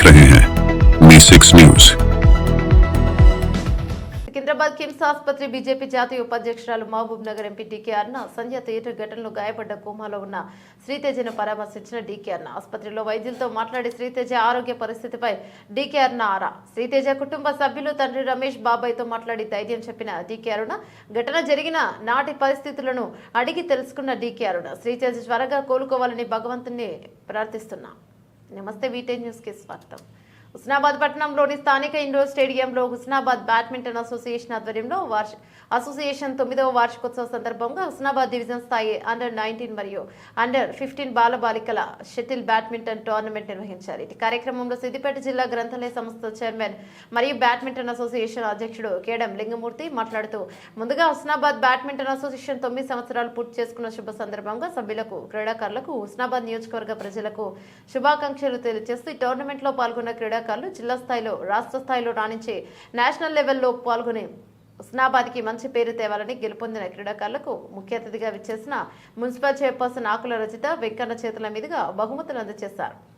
देख रहे हैं मी सिक्स न्यूज సికింద్రాబాద్ కిమ్స్ ఆసుపత్రి బీజేపీ జాతీయ ఉపాధ్యక్షురాలు మహబూబ్ నగర్ ఎంపీ డీకే అన్న సంధ్య థియేటర్ ఘటనలో గాయపడ్డ కోమాలో ఉన్న శ్రీతేజను పరామర్శించిన డీకే అన్న ఆసుపత్రిలో వైద్యులతో మాట్లాడి శ్రీతేజ ఆరోగ్య పరిస్థితిపై డీకే అన్న ఆరా శ్రీతేజ కుటుంబ సభ్యులు తండ్రి రమేష్ బాబాయ్తో మాట్లాడి ధైర్యం చెప్పిన డీకే అరుణ ఘటన జరిగిన నాటి పరిస్థితులను అడిగి తెలుసుకున్న డీకే అరుణ శ్రీతేజ త్వరగా కోలుకోవాలని భగవంతుని ప్రార్థిస్తున్నా నమస్తే వీటే న్యూస్కి స్వాగతం. హుస్నాబాద్ పట్టణంలోని స్థానిక ఇండోర్ స్టేడియంలో హుస్నాబాద్ బ్యాడ్మింటన్ అసోసియేషన్ ఆధ్వర్యంలో వార్ష అసోసియేషన్ తొమ్మిదవ వార్షికోత్సవ సందర్భంగా హుస్నాబాద్ డివిజన్ స్థాయి అండర్ నైన్టీన్ మరియు అండర్ ఫిఫ్టీన్ బాలబాలికల షటిల్ బ్యాడ్మింటన్ టోర్నమెంట్ నిర్వహించారు. ఈ కార్యక్రమంలో సిద్దిపేట జిల్లా గ్రంథాలయ సంస్థ చైర్మన్ మరియు బ్యాడ్మింటన్ అసోసియేషన్ అధ్యక్షుడు కేడం లింగమూర్తి మాట్లాడుతూ ముందుగా హుస్నాబాద్ బ్యాడ్మింటన్ అసోసియేషన్ తొమ్మిది సంవత్సరాలు పూర్తి చేసుకున్న శుభ సందర్భంగా సభ్యులకు క్రీడాకారులకు హుస్నాబాద్ నియోజకవర్గ ప్రజలకు శుభాకాంక్షలు తెలియజేస్తూ ఈ టోర్నమెంట్లో పాల్గొన్న క్రీడా క్రీడాకారులు జిల్లా స్థాయిలో రాష్ట్ర స్థాయిలో రాణించి నేషనల్ లెవెల్లో పాల్గొని స్నాబాదికి మంచి పేరు తేవాలని గెలుపొందిన క్రీడాకారులకు ముఖ్య అతిథిగా విచ్చేసిన మున్సిపల్ చైర్పర్సన్ ఆకుల రచిత వెంకన్న చేతుల మీదుగా బహుమతులు అందజేశారు.